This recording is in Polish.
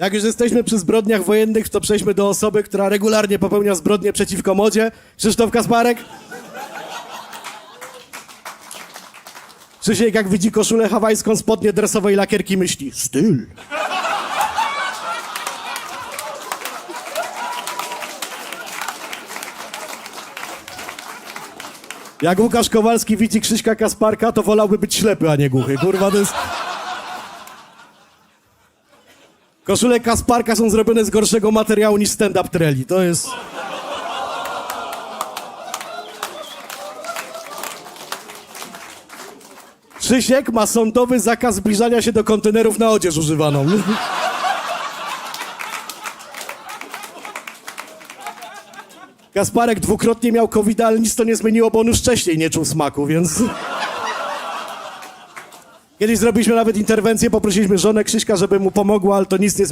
Jak już jesteśmy przy zbrodniach wojennych, to przejdźmy do osoby, która regularnie popełnia zbrodnie przeciwko modzie. Krzysztof Kasparek. Krzysiek, jak widzi koszulę hawajską, spodnie dresowe i lakierki, myśli styl. Jak Łukasz Kowalski widzi Krzyśka Kasparka, to wolałby być ślepy, a nie głuchy. Kurwa, to jest... Koszule Kasparka są zrobione z gorszego materiału niż stand-up treli. To jest... Krzysiek ma sądowy zakaz zbliżania się do kontenerów na odzież używaną. Kasparek dwukrotnie miał covid ale nic to nie zmieniło, bo on już wcześniej nie czuł smaku, więc... Kiedyś zrobiliśmy nawet interwencję, poprosiliśmy żonę Krzyśka, żeby mu pomogła, ale to nic nie.